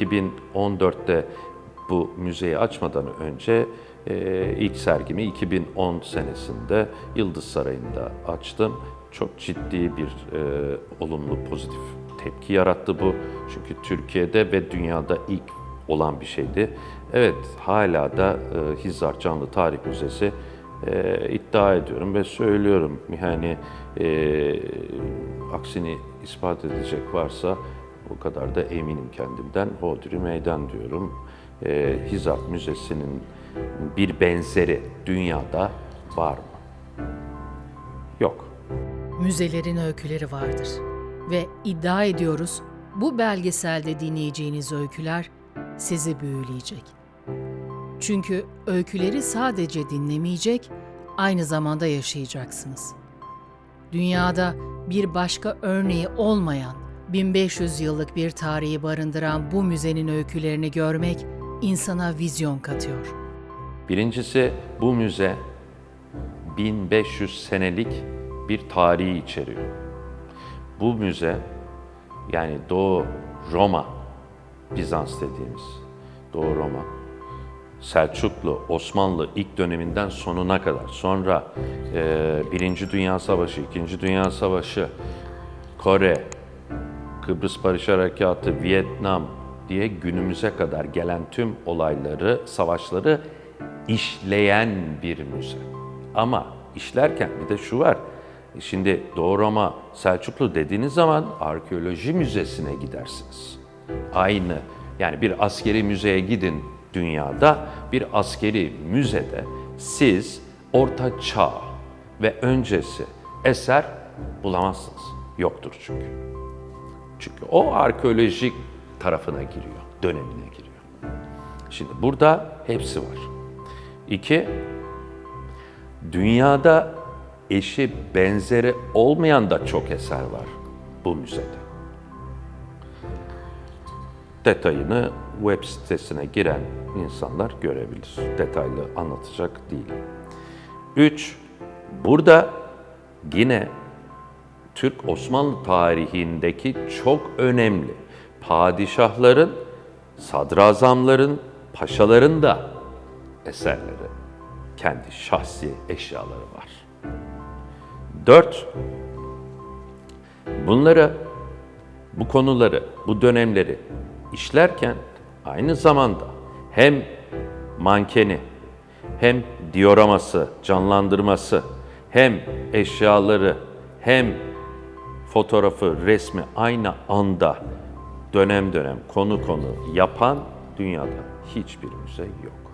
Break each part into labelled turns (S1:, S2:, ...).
S1: 2014'te bu müzeyi açmadan önce e, ilk sergimi 2010 senesinde Yıldız Sarayı'nda açtım. Çok ciddi bir e, olumlu pozitif tepki yarattı bu. Çünkü Türkiye'de ve dünyada ilk olan bir şeydi. Evet hala da e, Hizar Canlı Tarih Müzesi e, iddia ediyorum ve söylüyorum. Yani e, aksini ispat edecek varsa o kadar da eminim kendimden. Hodri meydan diyorum. E, Hizar Müzesi'nin bir benzeri dünyada var mı? Yok.
S2: Müzelerin öyküleri vardır ve iddia ediyoruz bu belgeselde dinleyeceğiniz öyküler sizi büyüleyecek. Çünkü öyküleri sadece dinlemeyecek, aynı zamanda yaşayacaksınız. Dünyada bir başka örneği olmayan 1500 yıllık bir tarihi barındıran bu müzenin öykülerini görmek insana vizyon katıyor.
S1: Birincisi bu müze 1500 senelik bir tarihi içeriyor. Bu müze yani Doğu Roma, Bizans dediğimiz Doğu Roma, Selçuklu, Osmanlı ilk döneminden sonuna kadar. Sonra e, Birinci Dünya Savaşı, İkinci Dünya Savaşı, Kore, Kıbrıs Barış Harekatı, Vietnam diye günümüze kadar gelen tüm olayları, savaşları işleyen bir müze. Ama işlerken bir de şu var. Şimdi Doğu Roma Selçuklu dediğiniz zaman arkeoloji müzesine gidersiniz. Aynı yani bir askeri müzeye gidin dünyada bir askeri müzede siz orta çağ ve öncesi eser bulamazsınız. Yoktur çünkü. Çünkü o arkeolojik tarafına giriyor, dönemine giriyor. Şimdi burada hepsi var. İki, dünyada eşi benzeri olmayan da çok eser var bu müzede. Detayını web sitesine giren insanlar görebilir. Detaylı anlatacak değilim. Üç, burada yine Türk Osmanlı tarihindeki çok önemli padişahların, sadrazamların, paşaların da eserleri, kendi şahsi eşyaları var. Dört, bunları, bu konuları, bu dönemleri işlerken aynı zamanda hem mankeni, hem dioraması, canlandırması, hem eşyaları, hem fotoğrafı, resmi aynı anda dönem dönem, konu konu yapan dünyada hiçbir müze yok.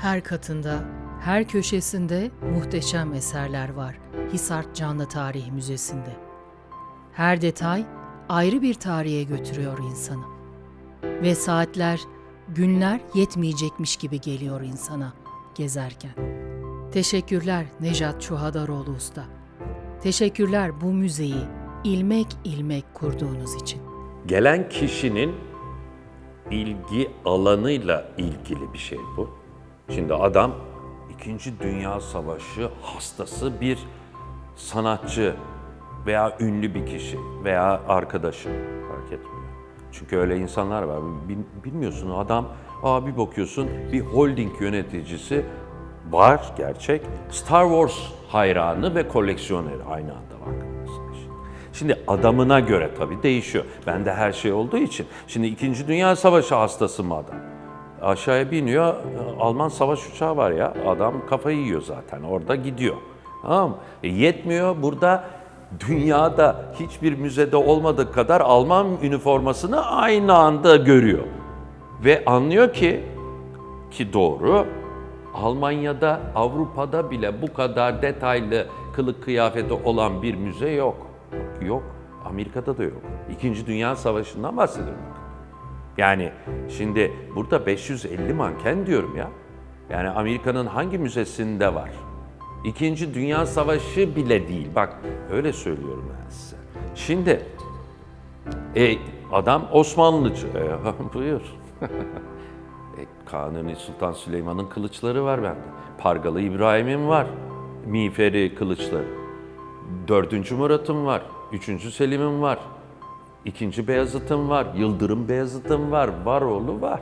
S2: Her katında, her köşesinde muhteşem eserler var Hisar Canlı Tarih Müzesi'nde. Her detay ayrı bir tarihe götürüyor insanı. Ve saatler, günler yetmeyecekmiş gibi geliyor insana gezerken. Teşekkürler Nejat Çuhadaroğlu Usta. Teşekkürler bu müzeyi ilmek ilmek kurduğunuz için.
S1: Gelen kişinin ilgi alanıyla ilgili bir şey bu. Şimdi adam İkinci Dünya Savaşı hastası bir sanatçı veya ünlü bir kişi veya arkadaşı fark etmiyor. Çünkü öyle insanlar var. Bil- Bilmiyorsun adam, aa bir bakıyorsun bir holding yöneticisi var gerçek. Star Wars hayranı ve koleksiyoneri aynı anda var. Şimdi adamına göre tabii değişiyor. Bende her şey olduğu için. Şimdi İkinci Dünya Savaşı hastası mı adam? Aşağıya biniyor, Alman savaş uçağı var ya, adam kafayı yiyor zaten, orada gidiyor. Tamam? E, yetmiyor, burada dünyada hiçbir müzede olmadığı kadar Alman üniformasını aynı anda görüyor. Ve anlıyor ki, ki doğru, Almanya'da, Avrupa'da bile bu kadar detaylı kılık kıyafeti olan bir müze yok. Yok. Amerika'da da yok. İkinci Dünya Savaşı'ndan bahsediyorum. Yani şimdi burada 550 manken diyorum ya. Yani Amerika'nın hangi müzesinde var? İkinci Dünya Savaşı bile değil. Bak öyle söylüyorum ben size. Şimdi e, adam Osmanlıcı. E, buyur. E, Kanuni Sultan Süleyman'ın kılıçları var bende. Pargalı İbrahim'in var. Miğferi kılıçları. Dördüncü Murat'ın var. Üçüncü Selim'in var. İkinci Beyazıt'ın var, Yıldırım Beyazıt'ın var, Varoğlu var.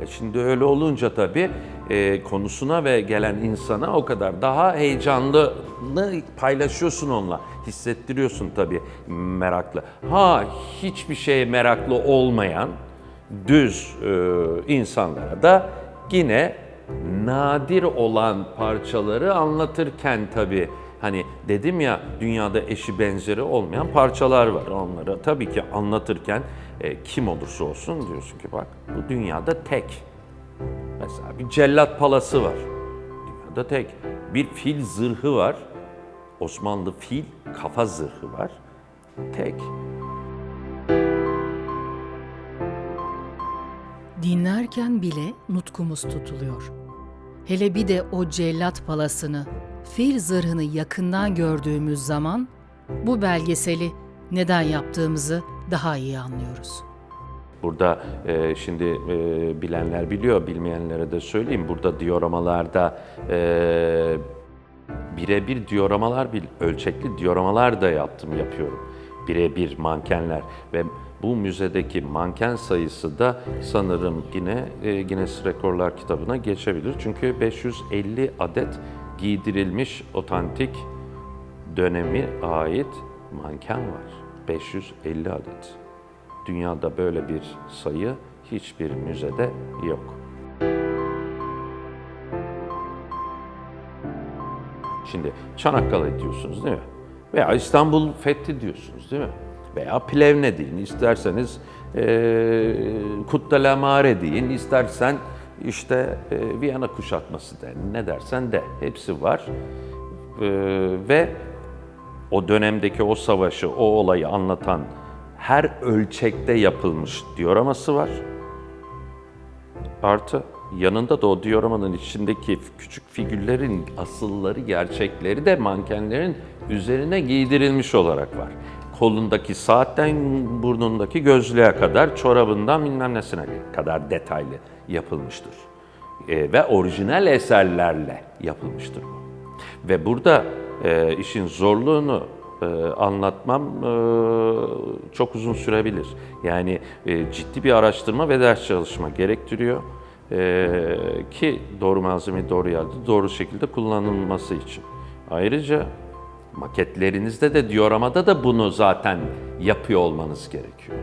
S1: E şimdi öyle olunca tabii e, konusuna ve gelen insana o kadar daha heyecanlı paylaşıyorsun onunla. Hissettiriyorsun tabii meraklı. Ha hiçbir şeye meraklı olmayan düz e, insanlara da yine nadir olan parçaları anlatırken tabii hani dedim ya dünyada eşi benzeri olmayan parçalar var. Onları tabii ki anlatırken e, kim olursa olsun diyorsun ki bak bu dünyada tek. Mesela bir cellat palası var. Dünyada tek. Bir fil zırhı var. Osmanlı fil kafa zırhı var. Tek.
S2: Dinlerken bile nutkumuz tutuluyor. Hele bir de o cellat palasını, fil zırhını yakından gördüğümüz zaman bu belgeseli neden yaptığımızı daha iyi anlıyoruz.
S1: Burada e, şimdi e, bilenler biliyor, bilmeyenlere de söyleyeyim. Burada dioramalarda e, birebir dioramalar, bil- ölçekli dioramalar da yaptım, yapıyorum. Birebir mankenler ve bu müzedeki manken sayısı da sanırım yine e, Guinness Rekorlar kitabına geçebilir. Çünkü 550 adet giydirilmiş otantik dönemi ait manken var. 550 adet. Dünyada böyle bir sayı hiçbir müzede yok. Şimdi Çanakkale diyorsunuz değil mi? Veya İstanbul Fethi diyorsunuz değil mi? Veya Plevne deyin, isterseniz eee Kuttalamare deyin, istersen işte eee, Viyana kuşatması de, ne dersen de hepsi var. Eee, ve o dönemdeki o savaşı, o olayı anlatan her ölçekte yapılmış dioraması var. Artı yanında da o dioramanın içindeki küçük figürlerin asılları, gerçekleri de mankenlerin üzerine giydirilmiş olarak var. Kolundaki saatten burnundaki gözlüğe kadar, çorabından bilmem nesine kadar detaylı yapılmıştır. E, ve orijinal eserlerle yapılmıştır bu. Ve burada e, işin zorluğunu e, anlatmam e, çok uzun sürebilir. Yani e, ciddi bir araştırma ve ders çalışma gerektiriyor. E, ki doğru malzemeyi doğru yerde doğru şekilde kullanılması için. Ayrıca maketlerinizde de dioramada da bunu zaten yapıyor olmanız gerekiyor.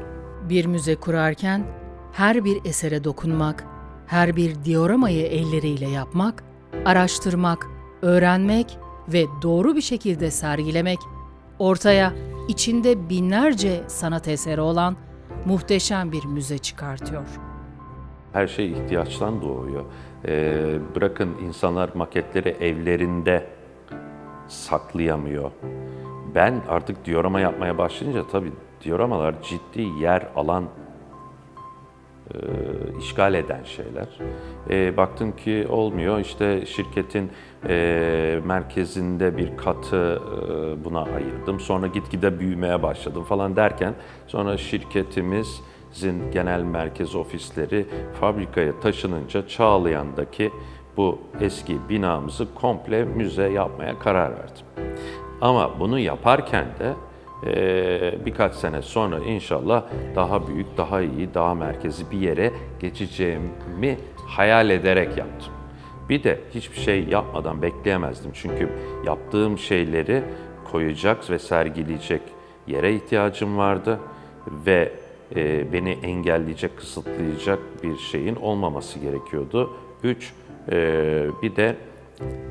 S2: Bir müze kurarken her bir esere dokunmak, her bir dioramayı elleriyle yapmak, araştırmak, öğrenmek ve doğru bir şekilde sergilemek ortaya içinde binlerce sanat eseri olan muhteşem bir müze çıkartıyor.
S1: Her şey ihtiyaçtan doğuyor. Ee, bırakın insanlar maketleri evlerinde saklayamıyor. Ben artık diorama yapmaya başlayınca tabii dioramalar ciddi yer alan e, işgal eden şeyler. E, baktım ki olmuyor. İşte şirketin e, merkezinde bir katı e, buna ayırdım. Sonra gitgide büyümeye başladım falan derken sonra şirketimizin genel merkez ofisleri fabrikaya taşınınca Çağlayan'daki bu eski binamızı komple müze yapmaya karar verdim. Ama bunu yaparken de ee, birkaç sene sonra inşallah daha büyük, daha iyi, daha merkezi bir yere geçeceğimi hayal ederek yaptım. Bir de hiçbir şey yapmadan bekleyemezdim. Çünkü yaptığım şeyleri koyacak ve sergileyecek yere ihtiyacım vardı ve e, beni engelleyecek, kısıtlayacak bir şeyin olmaması gerekiyordu. Üç, e, bir de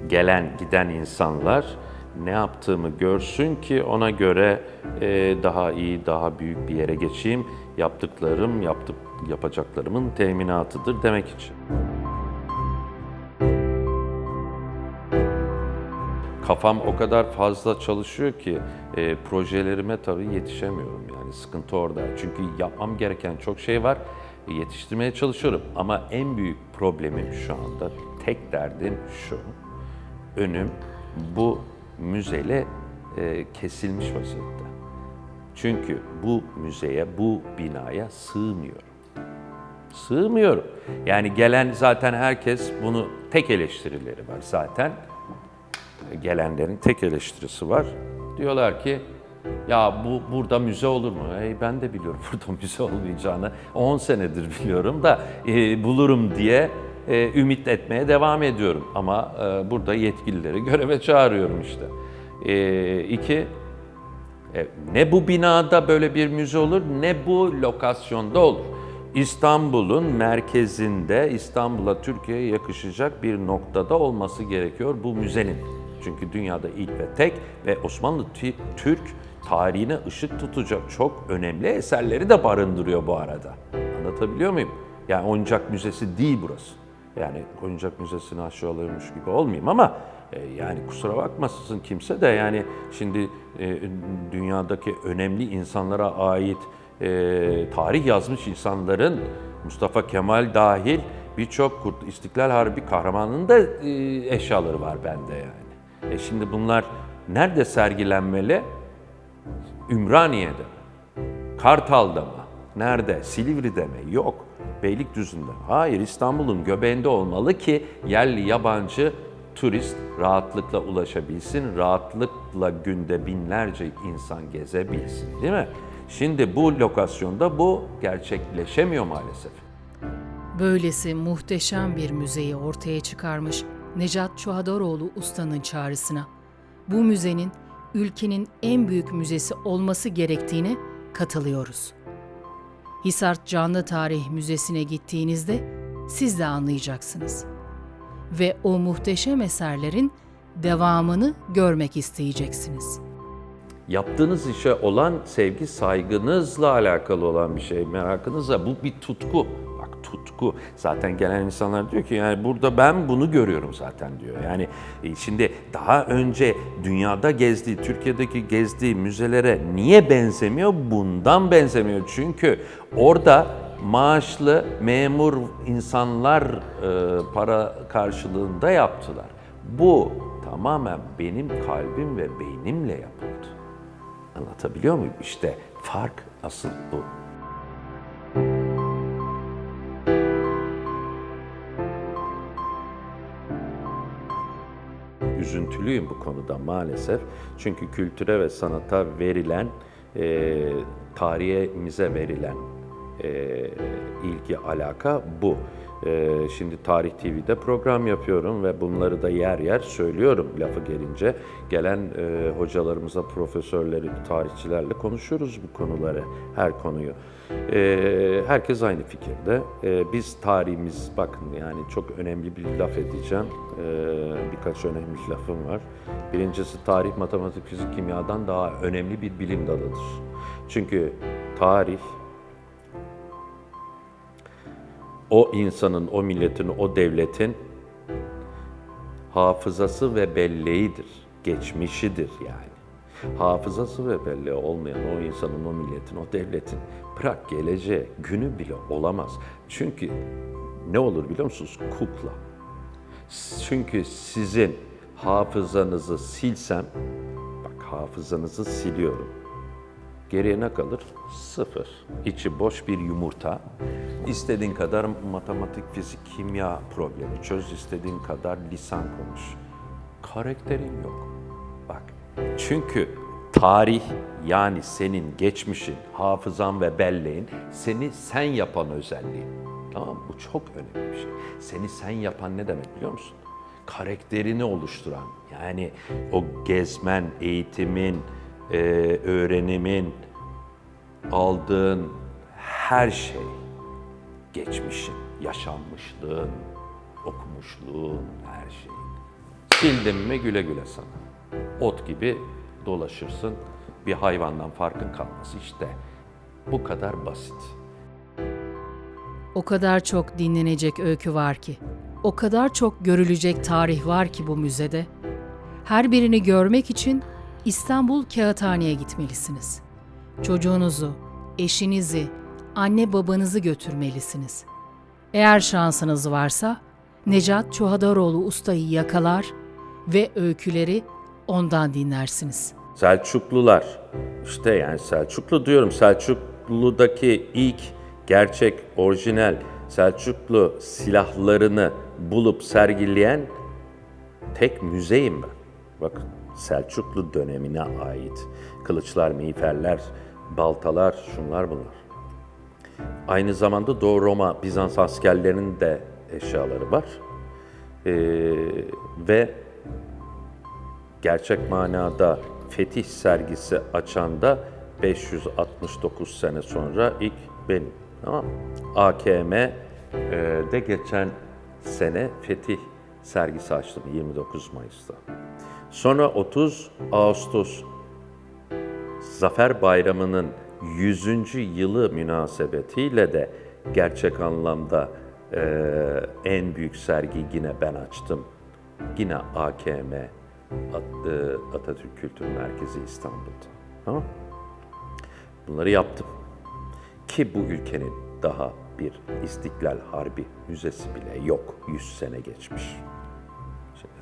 S1: gelen giden insanlar ne yaptığımı görsün ki ona göre e, daha iyi, daha büyük bir yere geçeyim. Yaptıklarım, yaptık, yapacaklarımın teminatıdır demek için. Kafam o kadar fazla çalışıyor ki e, projelerime tabii yetişemiyorum yani sıkıntı orada. Çünkü yapmam gereken çok şey var. Yetiştirmeye çalışıyorum ama en büyük problemim şu anda, tek derdim şu. Önüm bu müzeyle e, kesilmiş vaziyette. Çünkü bu müzeye, bu binaya sığmıyorum. Sığmıyorum. Yani gelen zaten herkes bunu tek eleştirileri var zaten. Gelenlerin tek eleştirisi var. Diyorlar ki Ya bu burada müze olur mu? Ey ben de biliyorum burada müze olmayacağını. 10 senedir biliyorum da e, bulurum diye e, ümit etmeye devam ediyorum. Ama e, burada yetkilileri göreve çağırıyorum işte. E, iki, e, ne bu binada böyle bir müze olur ne bu lokasyonda olur. İstanbul'un merkezinde, İstanbul'a, Türkiye'ye yakışacak bir noktada olması gerekiyor bu müzenin. Çünkü dünyada ilk ve tek ve Osmanlı Tü- Türk tarihine ışık tutacak çok önemli eserleri de barındırıyor bu arada. Anlatabiliyor muyum? Yani oyuncak müzesi değil burası. Yani oyuncak müzesini aşağılıyormuş gibi olmayayım ama e, yani kusura bakmasın kimse de yani şimdi e, dünyadaki önemli insanlara ait e, tarih yazmış insanların Mustafa Kemal dahil birçok İstiklal Harbi kahramanının da e, eşyaları var bende yani. E şimdi bunlar nerede sergilenmeli? Ümraniye'de mi? Kartal'da mı? Nerede? Silivri'de mi? Yok. Beylikdüzü'nde. Hayır, İstanbul'un göbeğinde olmalı ki yerli yabancı turist rahatlıkla ulaşabilsin, rahatlıkla günde binlerce insan gezebilsin, değil mi? Şimdi bu lokasyonda bu gerçekleşemiyor maalesef.
S2: Böylesi muhteşem bir müzeyi ortaya çıkarmış Necat Çuhadaroğlu ustanın çağrısına bu müzenin ülkenin en büyük müzesi olması gerektiğine katılıyoruz. Hisart Canlı Tarih Müzesi'ne gittiğinizde siz de anlayacaksınız. Ve o muhteşem eserlerin devamını görmek isteyeceksiniz.''
S1: yaptığınız işe olan sevgi, saygınızla alakalı olan bir şey, merakınızla. Bu bir tutku. Tutku. Zaten gelen insanlar diyor ki yani burada ben bunu görüyorum zaten diyor. Yani e, şimdi daha önce dünyada gezdiği, Türkiye'deki gezdiği müzelere niye benzemiyor? Bundan benzemiyor. Çünkü orada maaşlı memur insanlar e, para karşılığında yaptılar. Bu tamamen benim kalbim ve beynimle yapıldı. Anlatabiliyor muyum? İşte fark asıl bu. Üzüntülüyüm bu konuda maalesef. Çünkü kültüre ve sanata verilen, e, tarihimize verilen e, ilgi, alaka bu. E, şimdi Tarih TV'de program yapıyorum ve bunları da yer yer söylüyorum lafı gelince. Gelen e, hocalarımıza, profesörleri, tarihçilerle konuşuyoruz bu konuları, her konuyu. E, herkes aynı fikirde. E, biz tarihimiz, bakın yani çok önemli bir laf edeceğim. Birkaç önemli lafım var. Birincisi tarih, matematik, fizik, kimyadan daha önemli bir bilim dalıdır. Çünkü tarih, o insanın, o milletin, o devletin hafızası ve belleğidir, geçmişidir yani. Hafızası ve belleği olmayan o insanın, o milletin, o devletin bırak geleceği günü bile olamaz. Çünkü ne olur biliyor musunuz? Kukla. Çünkü sizin hafızanızı silsem, bak hafızanızı siliyorum. Geriye ne kalır? Sıfır. İçi boş bir yumurta. İstediğin kadar matematik, fizik, kimya problemi çöz, istediğin kadar lisan konuş. Karakterin yok. Bak, çünkü tarih yani senin geçmişin, hafızan ve belleğin seni sen yapan özelliğin. Tamam? Bu çok önemli bir şey. Seni sen yapan ne demek biliyor musun? Karakterini oluşturan, yani o gezmen, eğitimin, e, öğrenimin, aldığın her şey, geçmişin, yaşanmışlığın, okumuşluğun, her şeyin. Sildin mi güle güle sana. Ot gibi dolaşırsın, bir hayvandan farkın kalmaz işte. Bu kadar basit.
S2: O kadar çok dinlenecek öykü var ki, o kadar çok görülecek tarih var ki bu müzede. Her birini görmek için İstanbul Kağıthane'ye gitmelisiniz. Çocuğunuzu, eşinizi, anne babanızı götürmelisiniz. Eğer şansınız varsa Necat Çuhadaroğlu ustayı yakalar ve öyküleri ondan dinlersiniz.
S1: Selçuklular, işte yani Selçuklu diyorum, Selçuklu'daki ilk gerçek, orijinal Selçuklu silahlarını bulup sergileyen tek müzeyim ben. Bakın Selçuklu dönemine ait. Kılıçlar, miğferler, baltalar, şunlar bunlar. Aynı zamanda Doğu Roma, Bizans askerlerinin de eşyaları var. Ee, ve gerçek manada fetih sergisi açan da 569 sene sonra ilk benim. Tamam? AKM e, de geçen sene fetih sergisi açtım 29 Mayıs'ta. Sonra 30 Ağustos Zafer Bayramı'nın 100. yılı münasebetiyle de gerçek anlamda e, en büyük sergi yine ben açtım. Yine AKM e, Atatürk Kültür Merkezi İstanbul'da. Tamam? Bunları yaptım. Ki bu ülkenin daha bir İstiklal Harbi Müzesi bile yok. 100 sene geçmiş. Şimdi,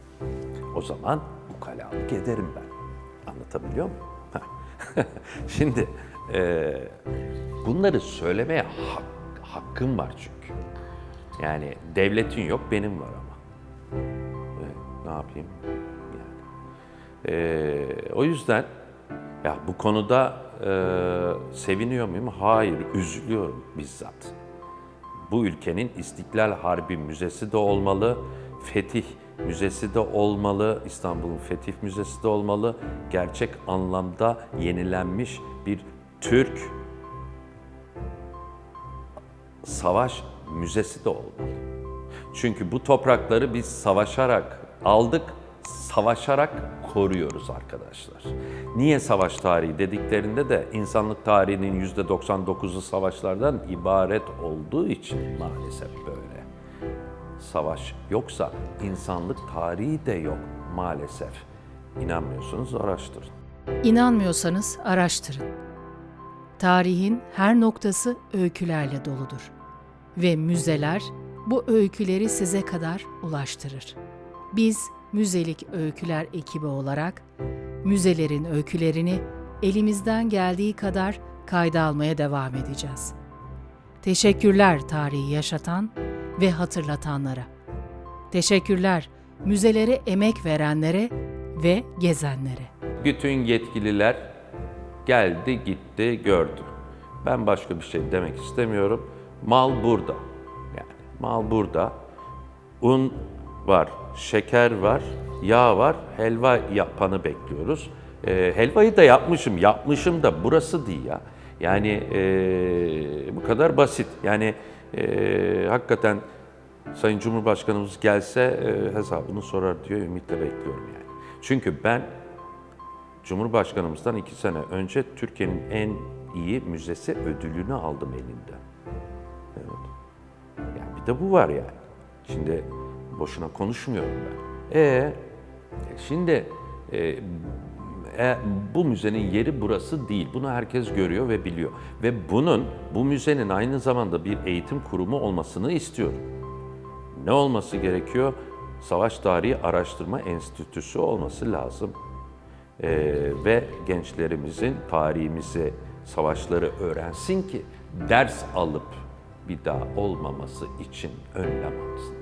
S1: o zaman ukalalık ederim ben. Anlatabiliyor muyum? Şimdi e, bunları söylemeye hak- hakkım var çünkü. Yani devletin yok, benim var ama. E, ne yapayım? Yani. E, o yüzden ya bu konuda e, seviniyor muyum? Hayır, üzülüyorum bizzat. Bu ülkenin İstiklal Harbi Müzesi de olmalı, Fetih Müzesi de olmalı, İstanbul'un Fetih Müzesi de olmalı. Gerçek anlamda yenilenmiş bir Türk savaş müzesi de olmalı. Çünkü bu toprakları biz savaşarak aldık, savaşarak koruyoruz arkadaşlar. Niye savaş tarihi dediklerinde de insanlık tarihinin %99'u savaşlardan ibaret olduğu için maalesef böyle. Savaş yoksa insanlık tarihi de yok maalesef. İnanmıyorsunuz araştırın.
S2: İnanmıyorsanız araştırın. Tarihin her noktası öykülerle doludur ve müzeler bu öyküleri size kadar ulaştırır. Biz Müzelik Öyküler ekibi olarak müzelerin öykülerini elimizden geldiği kadar kayda almaya devam edeceğiz. Teşekkürler tarihi yaşatan ve hatırlatanlara. Teşekkürler müzelere emek verenlere ve gezenlere.
S1: Bütün yetkililer geldi, gitti, gördü. Ben başka bir şey demek istemiyorum. Mal burada. Yani mal burada. Un var, şeker var, yağ var, helva yapanı bekliyoruz. Ee, helvayı da yapmışım, yapmışım da burası değil ya. Yani ee, bu kadar basit. Yani ee, hakikaten Sayın Cumhurbaşkanımız gelse ee, hesabını sorar diyor, ümitle bekliyorum yani. Çünkü ben Cumhurbaşkanımızdan iki sene önce Türkiye'nin en iyi müzesi ödülünü aldım elinden. Evet. Yani bir de bu var yani. Şimdi boşuna konuşmuyorum ben. E şimdi e, e, bu müzenin yeri burası değil. Bunu herkes görüyor ve biliyor. Ve bunun, bu müzenin aynı zamanda bir eğitim kurumu olmasını istiyorum. Ne olması gerekiyor? Savaş Tarihi Araştırma Enstitüsü olması lazım. Ee, ve gençlerimizin tarihimizi, savaşları öğrensin ki ders alıp bir daha olmaması için önlem alsın.